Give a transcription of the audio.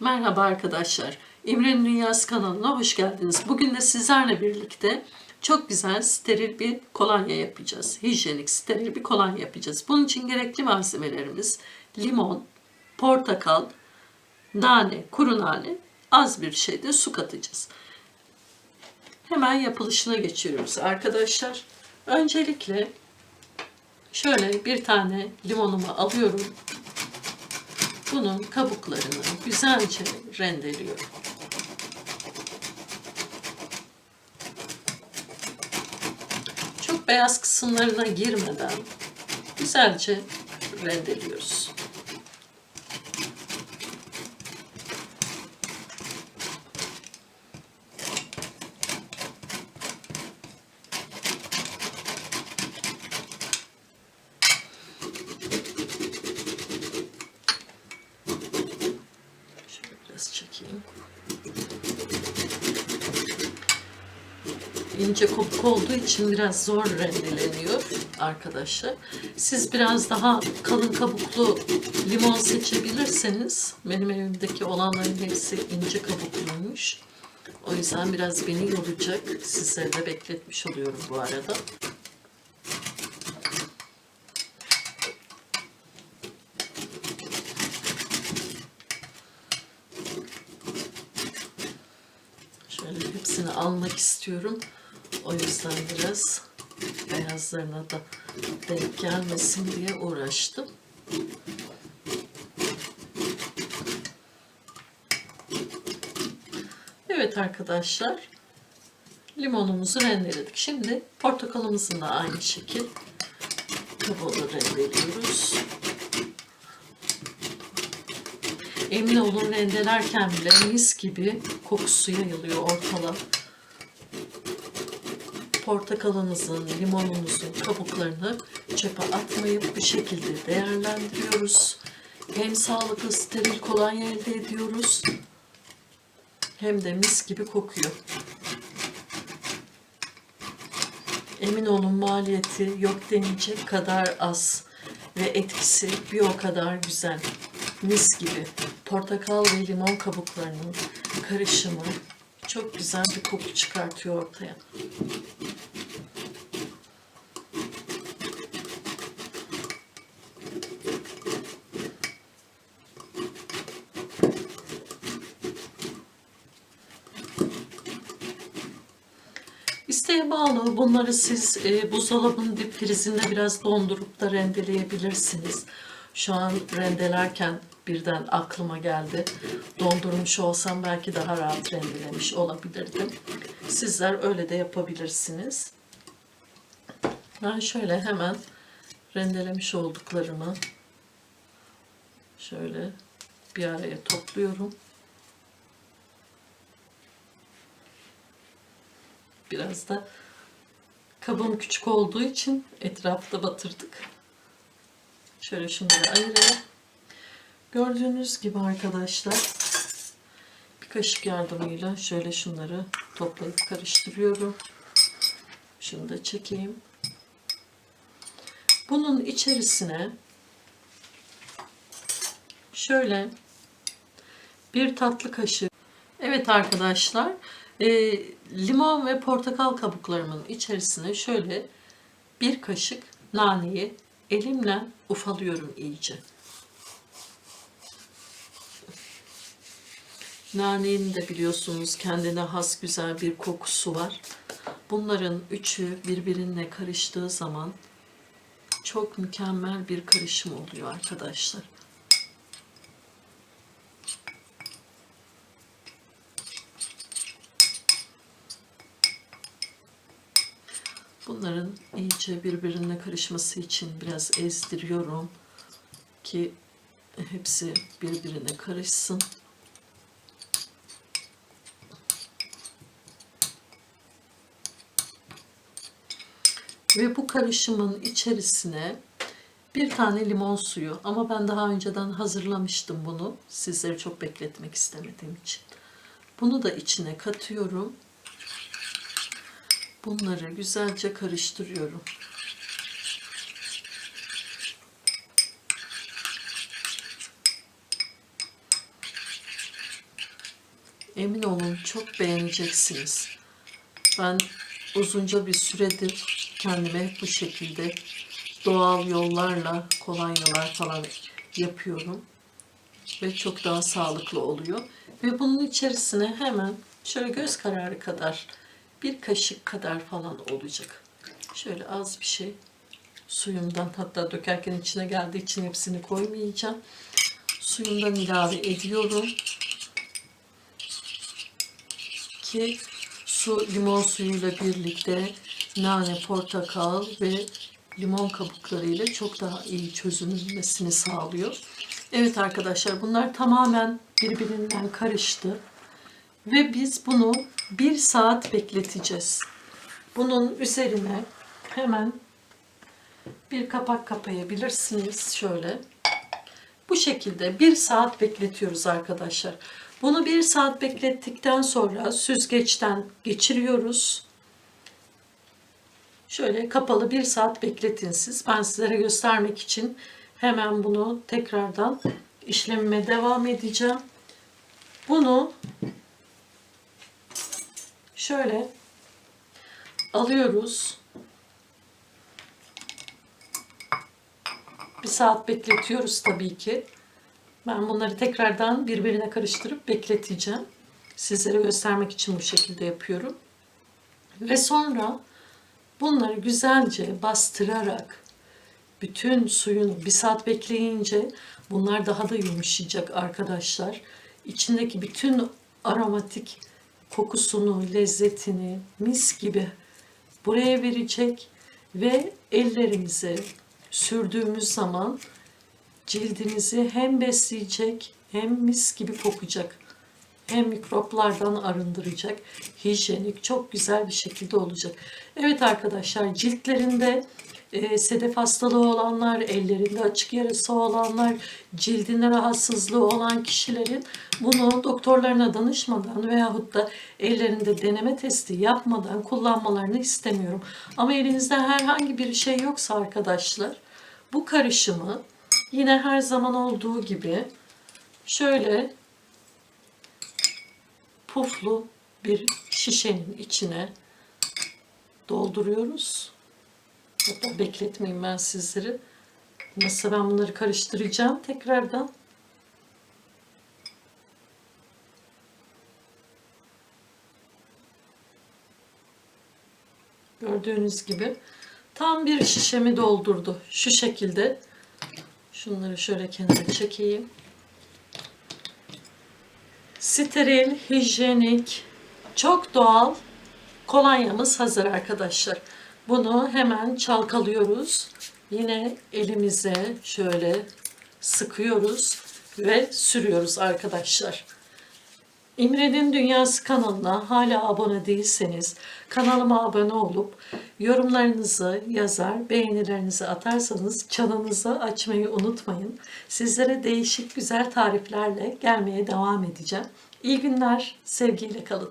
Merhaba arkadaşlar. İmre'nin Dünyası kanalına hoş geldiniz. Bugün de sizlerle birlikte çok güzel steril bir kolonya yapacağız. Hijyenik steril bir kolonya yapacağız. Bunun için gerekli malzemelerimiz limon, portakal, nane, kuru nane, az bir şey de su katacağız. Hemen yapılışına geçiyoruz arkadaşlar. Öncelikle şöyle bir tane limonumu alıyorum. Bunun kabuklarını güzelce rendeliyorum. Çok beyaz kısımlarına girmeden güzelce rendeliyoruz. Şöyle biraz çekeyim. İnce kopuk olduğu için biraz zor rendeleniyor arkadaşlar. Siz biraz daha kalın kabuklu limon seçebilirseniz benim evimdeki olanların hepsi ince kabukluymuş. O yüzden biraz beni yoracak. Sizleri de bekletmiş oluyorum bu arada. Şöyle hepsini almak istiyorum. O yüzden biraz beyazlarına da denk gelmesin diye uğraştım. Evet arkadaşlar. Limonumuzu rendeledik. Şimdi portakalımızın da aynı şekil kabuğunu rendeliyoruz. Emin olun rendelerken bile mis gibi kokusu yayılıyor ortalığa. Portakalınızın, limonunuzun kabuklarını çöpe atmayıp bu şekilde değerlendiriyoruz. Hem sağlıklı steril kolonya elde ediyoruz hem de mis gibi kokuyor. Emin olun maliyeti yok denecek kadar az ve etkisi bir o kadar güzel. Mis gibi portakal ve limon kabuklarının karışımı çok güzel bir koku çıkartıyor ortaya. İsteğe bağlı. Bunları siz e, buzdolabının dip frizinde biraz dondurup da rendeleyebilirsiniz. Şu an rendelerken birden aklıma geldi. Dondurmuş olsam belki daha rahat rendelemiş olabilirdim. Sizler öyle de yapabilirsiniz. Ben şöyle hemen rendelemiş olduklarımı şöyle bir araya topluyorum. Biraz da kabım küçük olduğu için etrafta batırdık. Şöyle şunları ayırayım. Gördüğünüz gibi arkadaşlar bir kaşık yardımıyla şöyle şunları toplayıp karıştırıyorum. Şunu da çekeyim. Bunun içerisine şöyle bir tatlı kaşığı Evet arkadaşlar e, limon ve portakal kabuklarımın içerisine şöyle bir kaşık naneyi elimle ufalıyorum iyice. Nanenin de biliyorsunuz kendine has güzel bir kokusu var. Bunların üçü birbirine karıştığı zaman çok mükemmel bir karışım oluyor arkadaşlar. Bunların iyice birbirine karışması için biraz ezdiriyorum ki hepsi birbirine karışsın. Ve bu karışımın içerisine bir tane limon suyu ama ben daha önceden hazırlamıştım bunu. Sizleri çok bekletmek istemediğim için. Bunu da içine katıyorum. Bunları güzelce karıştırıyorum. Emin olun çok beğeneceksiniz. Ben uzunca bir süredir kendime bu şekilde doğal yollarla kolonyalar falan yapıyorum. Ve çok daha sağlıklı oluyor. Ve bunun içerisine hemen şöyle göz kararı kadar bir kaşık kadar falan olacak. Şöyle az bir şey suyumdan hatta dökerken içine geldiği için hepsini koymayacağım. Suyumdan ilave ediyorum. Ki su limon suyuyla birlikte nane, portakal ve limon kabukları ile çok daha iyi çözünülmesini sağlıyor. Evet arkadaşlar bunlar tamamen birbirinden karıştı. Ve biz bunu bir saat bekleteceğiz. Bunun üzerine hemen bir kapak kapayabilirsiniz şöyle. Bu şekilde bir saat bekletiyoruz arkadaşlar. Bunu bir saat beklettikten sonra süzgeçten geçiriyoruz. Şöyle kapalı bir saat bekletin siz. Ben sizlere göstermek için hemen bunu tekrardan işlemime devam edeceğim. Bunu şöyle alıyoruz. Bir saat bekletiyoruz tabii ki. Ben bunları tekrardan birbirine karıştırıp bekleteceğim. Sizlere göstermek için bu şekilde yapıyorum. Ve sonra bunları güzelce bastırarak bütün suyunu bir saat bekleyince bunlar daha da yumuşayacak arkadaşlar. İçindeki bütün aromatik kokusunu, lezzetini mis gibi buraya verecek ve ellerimize sürdüğümüz zaman cildimizi hem besleyecek hem mis gibi kokacak. Hem mikroplardan arındıracak. Hijyenik, çok güzel bir şekilde olacak. Evet arkadaşlar ciltlerinde e, sedef hastalığı olanlar, ellerinde açık yarası olanlar, cildinde rahatsızlığı olan kişilerin bunu doktorlarına danışmadan veyahut da ellerinde deneme testi yapmadan kullanmalarını istemiyorum. Ama elinizde herhangi bir şey yoksa arkadaşlar bu karışımı yine her zaman olduğu gibi şöyle puflu bir şişenin içine dolduruyoruz. Hatta bekletmeyeyim ben sizleri. Nasıl ben bunları karıştıracağım tekrardan. Gördüğünüz gibi tam bir şişemi doldurdu. Şu şekilde. Şunları şöyle kenara çekeyim. Steril, hijyenik, çok doğal kolonyamız hazır arkadaşlar. Bunu hemen çalkalıyoruz. Yine elimize şöyle sıkıyoruz ve sürüyoruz arkadaşlar. İmre'nin Dünyası kanalına hala abone değilseniz kanalıma abone olup yorumlarınızı yazar, beğenilerinizi atarsanız çanınızı açmayı unutmayın. Sizlere değişik güzel tariflerle gelmeye devam edeceğim. İyi günler, sevgiyle kalın.